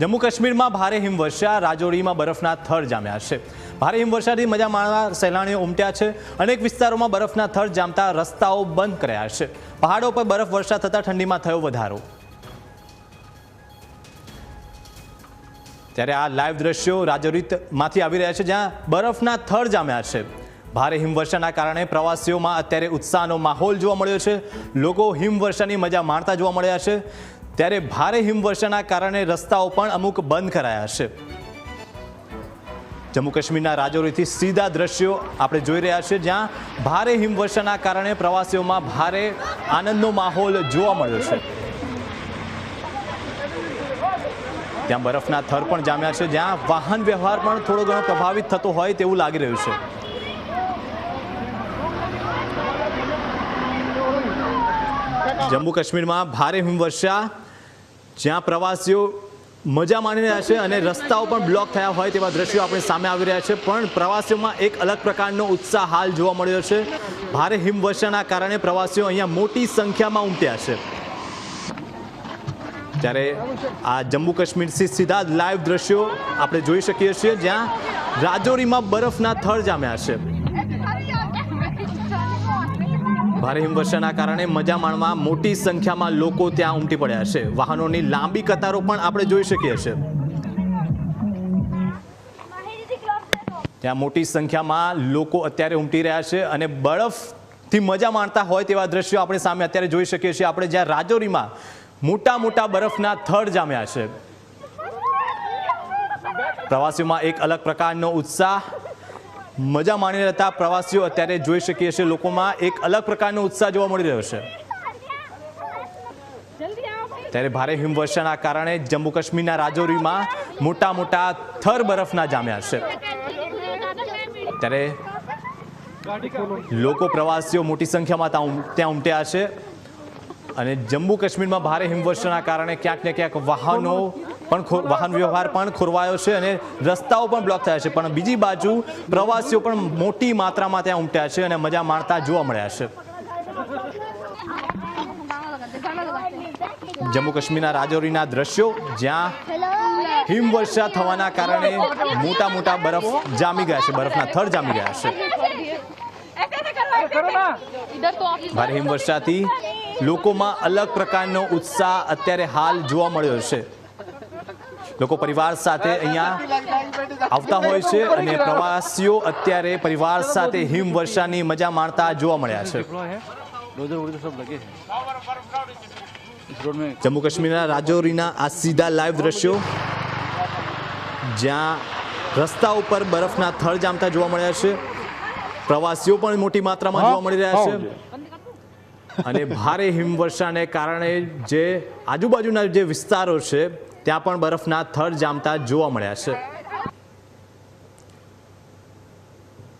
જમ્મુ કાશ્મીરમાં ભારે હિમવર્ષા, રાજૌરીમાં બરફના થર જામ્યા છે. ભારે હિમવર્ષાથી મજા માણવા સહેલાણીઓ ઉમટ્યા છે. અનેક વિસ્તારોમાં બરફના થર જામતા રસ્તાઓ બંધ કર્યા છે. પહાડો પર બરફ વર્ષા થતાં ઠંડીમાં થયો વધારો. ત્યારે આ લાઈવ દ્રશ્યો રાજૌરીમાંથી આવી રહ્યા છે, જ્યાં બરફના થર જામ્યા છે. ભારે હિમવર્ષાના કારણે પ્રવાસીઓમાં અત્યારે ઉત્સાહનો માહોલ જોવા મળ્યો છે. લોકો હિમવર્ષાની મજા માણતા જોવા મળ્યા છે. ત્યારે ભારે હિમવર્ષાના કારણે રસ્તાઓ પણ અમુક બંધ કરાયા છે. જમ્મુ કાશ્મીરના રાજૌરીથી સીધા દ્રશ્યો આપણે જોઈ રહ્યા છીએ, જ્યાં ભારે હિમવર્ષાના કારણે પ્રવાસીઓમાં ભારે આનંદનો માહોલ જોવા મળ્યો છે. ત્યાં બરફના થર પણ જામ્યા છે, જ્યાં વાહન વ્યવહાર પણ થોડો ઘણો પ્રભાવિત થતો હોય તેવું લાગી રહ્યું છે. જમ્મુ કાશ્મીરમાં ભારે હિમવર્ષા જ્યાં પ્રવાસીઓ મજા માણી રહ્યા છે અને રસ્તાઓ પણ બ્લોક થયા હોય તેવા દ્રશ્યો આપણે સામે આવી રહ્યા છે. પણ પ્રવાસીઓમાં એક અલગ પ્રકારનો ઉત્સાહ હાલ જોવા મળ્યો છે. ભારે હિમવર્ષાના કારણે પ્રવાસીઓ અહીંયા મોટી સંખ્યામાં ઉમટ્યા છે. ત્યારે આ જમ્મુ કાશ્મીરથી સીધા લાઈવ દ્રશ્યો આપણે જોઈ શકીએ છીએ, જ્યાં રાજૌરીમાં બરફના થર જામ્યા છે. ભારે હિમવર્ષાના કારણે મજા માણવા મોટી સંખ્યામાં લોકો ત્યાં ઉમટી પડ્યા છે. વાહનોની લાંબી કતારો પણ આપણે જોઈ શકીએ છીએ. ત્યાં મોટી સંખ્યામાં લોકો અત્યારે ઉમટી રહ્યા છે અને બરફથી મજા માણતા હોય તેવા દ્રશ્યો આપણે સામે અત્યારે જોઈ શકીએ છીએ. આપણે જ્યાં રાજૌરીમાં મોટા મોટા બરફના થડ જામ્યા છે. પ્રવાસીઓમાં એક અલગ પ્રકારનો ઉત્સાહ મજા માણી રહેતા પ્રવાસીઓ અત્યારે જોઈ શકીએ છીએ. લોકોમાં એક અલગ પ્રકારનો ઉત્સાહ જોવા મળી રહ્યો છે. ત્યારે ભારે હિમવર્ષાના કારણે જમ્મુ કાશ્મીરના રાજૌરીમાં મોટા મોટા થર બરફના જામ્યા છે. ત્યારે લોકો પ્રવાસીઓ મોટી સંખ્યામાં ત્યાં ત્યાં ઉમટ્યા છે. અને જમ્મુ કાશ્મીરમાં ભારે હિમવર્ષાના કારણે ક્યાંક ને ક્યાંક વાહનો પણ વાહન વ્યવહાર પણ ખોરવાયો છે અને રસ્તાઓ પણ બ્લોક થયા છે. પણ બીજી બાજુ પ્રવાસીઓ પણ મોટી માત્રામાં ત્યાં ઉમટ્યા છે અને મજા માણતા જોવા મળ્યા છે. જમ્મુ કાશ્મીરના રાજૌરીના દ્રશ્યો જ્યાં હિમવર્ષા થવાના કારણે મોટા મોટા બરફ જામી ગયા છે. બરફના થર જામી ગયા છે. ભારે હિમવર્ષાથી લોકોમાં અલગ પ્રકારનો ઉત્સાહ અત્યારે હાલ જોવા મળ્યો છે. લોકો પરિવાર સાથે અહીંયા આવતા હોય છે અને પ્રવાસીઓ અત્યારે પરિવાર સાથે હિમવર્ષાની મજા માણતા જોવા મળ્યા છે. જમ્મુ કાશ્મીરના રાજૌરીના આ સીધા લાઈવ દ્રશ્યો, જ્યાં રસ્તા ઉપર બરફના થળ જામતા જોવા મળ્યા છે. પ્રવાસીઓ પણ મોટી માત્રામાં જોવા મળી રહ્યા છે. અને ભારે હિમવર્ષાને કારણે જે આજુબાજુના જે વિસ્તારો છે ત્યાં પણ બરફના થર જામતા જોવા મળ્યા છે.